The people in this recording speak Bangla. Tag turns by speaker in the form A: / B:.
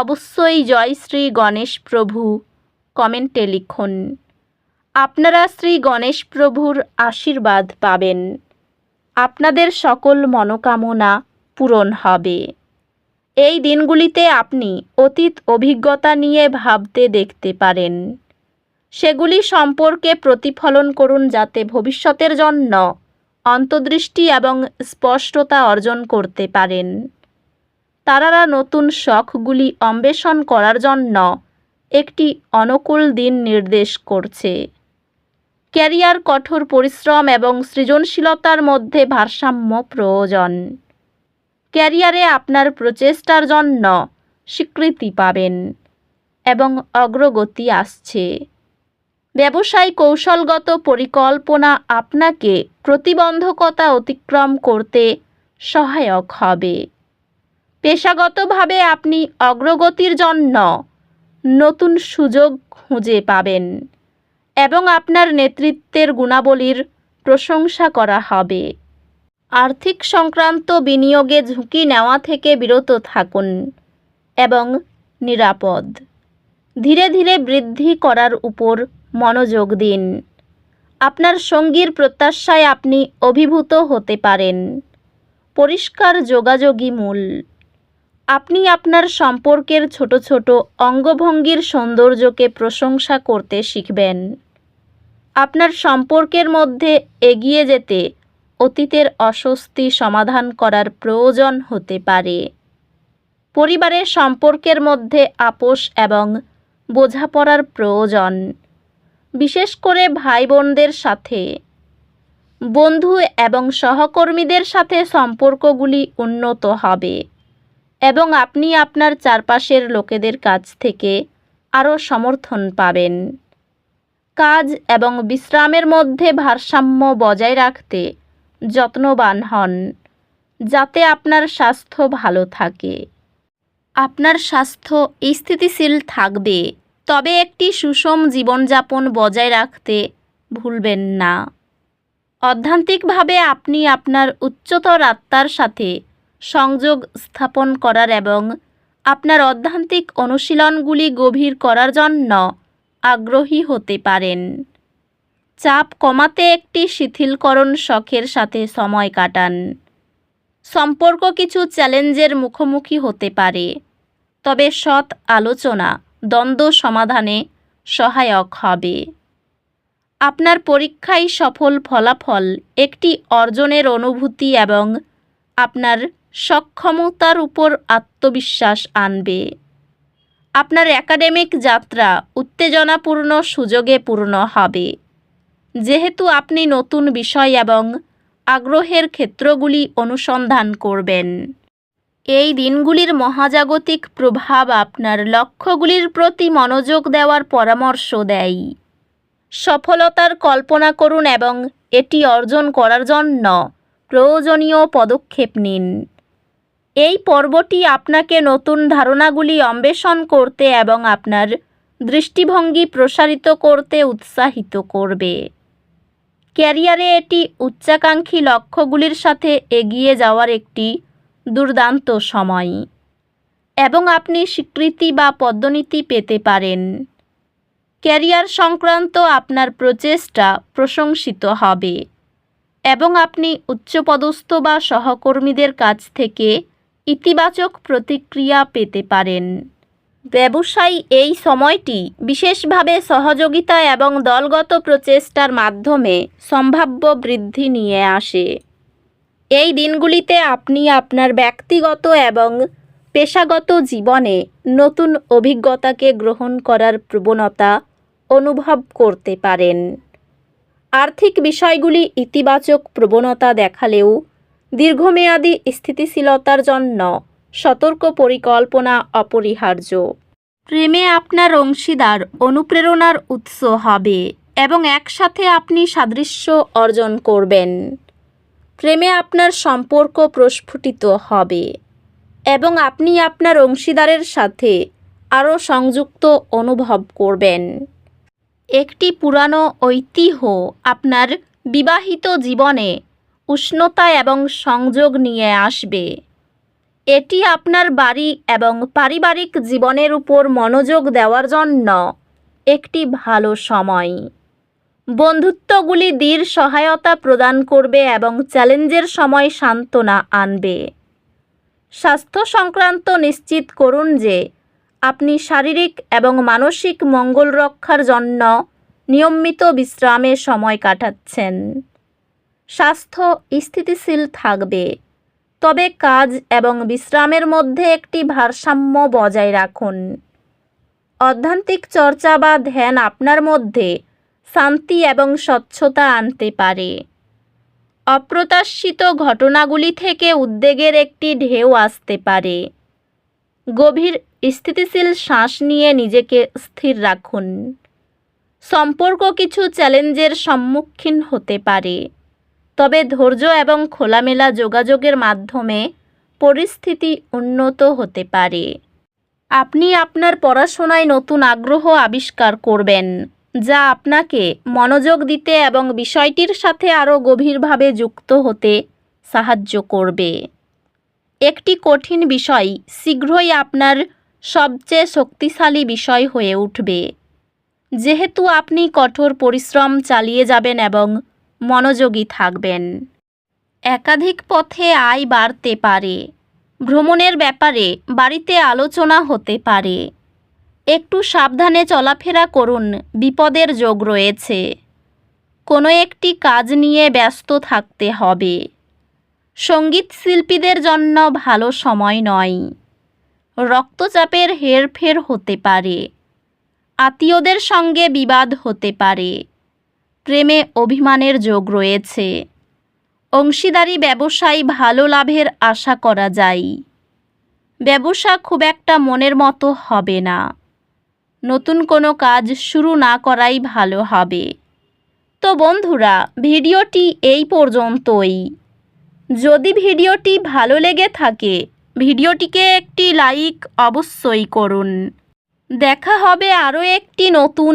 A: অবশ্যই জয় শ্রী গণেশ প্রভু, কমেন্টে লিখুন। আপনারা শ্রী গণেশ প্রভুর আশীর্বাদ পাবেন। আপনাদের সকল মনোকামনা পূরণ হবে। এই দিনগুলিতে আপনি অতীত অভিজ্ঞতা নিয়ে ভাবতে দেখতে পারেন। সেগুলি সম্পর্কে প্রতিফলন করুন যাতে ভবিষ্যতের জন্য অন্তর্দৃষ্টি এবং স্পষ্টতা অর্জন করতে পারেন। তারারা নতুন শখগুলি অন্বেষণ করার জন্য একটি অনুকূল দিন নির্দেশ করছে। ক্যারিয়ার কঠোর পরিশ্রম এবং সৃজনশীলতার মধ্যে ভারসাম্য প্রয়োজন। ক্যারিয়ারে আপনার প্রচেষ্টার জন্য স্বীকৃতি পাবেন এবং অগ্রগতি আসছে। ব্যবসায় কৌশলগত পরিকল্পনা আপনাকে প্রতিবন্ধকতা অতিক্রম করতে সহায়ক হবে। পেশাগতভাবে আপনি অগ্রগতির জন্য নতুন সুযোগ খুঁজে পাবেন এবং আপনার নেতৃত্বের গুণাবলীর প্রশংসা করা হবে। আর্থিক সংক্রান্ত বিনিয়োগে ঝুঁকি নেওয়া থেকে বিরত থাকুন এবং নিরাপদ। ধীরে ধীরে বৃদ্ধি করার উপর মনোযোগ দিন। আপনার সঙ্গীর প্রত্যাশায় আপনি অভিভূত হতে পারেন। পরিষ্কার যোগাযোগই মূল। আপনি আপনার সম্পর্কের ছোট ছোট অঙ্গভঙ্গির সৌন্দর্যকে প্রশংসা করতে শিখবেন। আপনার সম্পর্কের মধ্যে এগিয়ে যেতে অতীতের অস্বস্তি সমাধান করার প্রয়োজন হতে পারে। পরিবারের সম্পর্কের মধ্যে আপোষ এবং বোঝাপড়ার প্রয়োজন, বিশেষ করে ভাই বোনদের সাথে। বন্ধু এবং সহকর্মীদের সাথে সম্পর্কগুলি উন্নত হবে। এবং আপনি আপনার চারপাশের লোকেদের কাছ থেকে আরও সমর্থন পাবেন। কাজ এবং বিশ্রামের মধ্যে ভারসাম্য বজায় রাখতে যত্নবান হন, যাতে আপনার স্বাস্থ্য ভালো থাকে। আপনার স্বাস্থ্য স্থিতিশীল থাকবে, তবে একটি সুষম জীবনযাপন বজায় রাখতে ভুলবেন না। অধ্যান্তিকভাবে আপনি আপনার উচ্চতর আত্মার সাথে সংযোগ স্থাপন করার এবং আপনার অধ্যান্তিক অনুশীলনগুলি গভীর করার জন্য আগ্রহী হতে পারেন। চাপ কমাতে একটি শিথিলকরণ শখের সাথে সময় কাটান। সম্পর্ক কিছু চ্যালেঞ্জের মুখোমুখি হতে পারে, তবে সৎ আলোচনা দ্বন্দ্ব সমাধানে সহায়ক হবে। আপনার পরীক্ষায় সফল ফলাফল একটি অর্জনের অনুভূতি এবং আপনার সক্ষমতার উপর আত্মবিশ্বাস আনবে। আপনার একাডেমিক যাত্রা উত্তেজনাপূর্ণ সুযোগে পূর্ণ হবে। যেহেতু আপনি নতুন বিষয় এবং আগ্রহের ক্ষেত্রগুলি অনুসন্ধান করবেন। এই দিনগুলির মহাজাগতিক প্রভাব আপনার লক্ষ্যগুলির প্রতি মনোযোগ দেওয়ার পরামর্শ দেয়। সফলতার কল্পনা করুন এবং এটি অর্জন করার জন্য প্রয়োজনীয় পদক্ষেপ নিন। এই পর্বটি আপনাকে নতুন ধারণাগুলি অন্বেষণ করতে এবং আপনার দৃষ্টিভঙ্গি প্রসারিত করতে উৎসাহিত করবে। ক্যারিয়ারে এটি উচ্চাকাঙ্ক্ষী লক্ষ্যগুলির সাথে এগিয়ে যাওয়ার একটি দুর্দান্ত সময় এবং আপনি স্বীকৃতি বা পদোন্নতি পেতে পারেন। ক্যারিয়ার সংক্রান্ত আপনার প্রচেষ্টা প্রশংসিত হবে এবং আপনি উচ্চপদস্থ বা সহকর্মীদের কাছ থেকে ইতিবাচক প্রতিক্রিয়া পেতে পারেন। ব্যবসায়ী এই সময়টি বিশেষভাবে সহযোগিতা এবং দলগত প্রচেষ্টার মাধ্যমে সম্ভাব্য বৃদ্ধি নিয়ে আসে। এই দিনগুলিতে আপনি আপনার ব্যক্তিগত এবং পেশাগত জীবনে নতুন অভিজ্ঞতাকে গ্রহণ করার প্রবণতা অনুভব করতে পারেন। আর্থিক বিষয়গুলি ইতিবাচক প্রবণতা দেখালেও দীর্ঘমেয়াদী স্থিতিশীলতার জন্য সতর্ক পরিকল্পনা অপরিহার্য। প্রেমে আপনার অংশীদার অনুপ্রেরণার উৎস হবে এবং একসাথে আপনি সাদৃশ্য অর্জন করবেন। প্রেমে আপনার সম্পর্ক প্রস্ফুটিত হবে এবং আপনি আপনার অংশীদারের সাথে আরও সংযুক্ত অনুভব করবেন। একটি পুরানো ঐতিহ্য আপনার বিবাহিত জীবনে উষ্ণতা এবং সংযোগ নিয়ে আসবে। এটি আপনার বাড়ি এবং পারিবারিক জীবনের উপর মনোযোগ দেওয়ার জন্য একটি ভালো সময়। বন্ধুত্বগুলি দীর সহায়তা প্রদান করবে এবং চ্যালেঞ্জের সময় সান্ত্বনা আনবে। স্বাস্থ্য সংক্রান্ত নিশ্চিত করুন যে আপনি শারীরিক এবং মানসিক মঙ্গল রক্ষার জন্য নিয়মিত বিশ্রামে সময় কাটাচ্ছেন। স্বাস্থ্য স্থিতিশীল থাকবে। তবে কাজ এবং বিশ্রামের মধ্যে একটি ভারসাম্য বজায় রাখুন। অধ্যান্তিক চর্চা বা ধ্যান আপনার মধ্যে শান্তি এবং স্বচ্ছতা আনতে পারে। অপ্রত্যাশিত ঘটনাগুলি থেকে উদ্বেগের একটি ঢেউ আসতে পারে। গভীর স্থিতিশীল শ্বাস নিয়ে নিজেকে স্থির রাখুন। সম্পর্ক কিছু চ্যালেঞ্জের সম্মুখীন হতে পারে। তবে ধৈর্য এবং খোলামেলা যোগাযোগের মাধ্যমে পরিস্থিতি উন্নত হতে পারে। আপনি আপনার পড়াশোনায় নতুন আগ্রহ আবিষ্কার করবেন, যা আপনাকে মনোযোগ দিতে এবং বিষয়টির সাথে আরও গভীরভাবে যুক্ত হতে সাহায্য করবে। একটি কঠিন বিষয় শীঘ্রই আপনার সবচেয়ে শক্তিশালী বিষয় হয়ে উঠবে। যেহেতু আপনি কঠোর পরিশ্রম চালিয়ে যাবেন এবং মনোযোগী থাকবেন। একাধিক পথে আয় বাড়তে পারে। ভ্রমণের ব্যাপারে বাড়িতে আলোচনা হতে পারে। একটু সাবধানে চলাফেরা করুন, বিপদের যোগ রয়েছে। কোনো একটি কাজ নিয়ে ব্যস্ত থাকতে হবে। সংগীত শিল্পীদের জন্য ভালো সময় নয়। রক্তচাপের হেরফের হতে পারে। আত্মীয়দের সঙ্গে বিবাদ হতে পারে। প্রেমে অভিমানের যোগ রয়েছে। অংশীদারি ব্যবসায় ভালো লাভের আশা করা যায়। ব্যবসা খুব একটা মনের মতো হবে না। নতুন কোনো কাজ শুরু না করাই ভালো হবে। তো বন্ধুরা, ভিডিওটি এই পর্যন্তই। যদি ভিডিওটি ভালো লেগে থাকে, ভিডিওটিকে একটি লাইক অবশ্যই করুন। দেখা হবে আরও একটি নতুন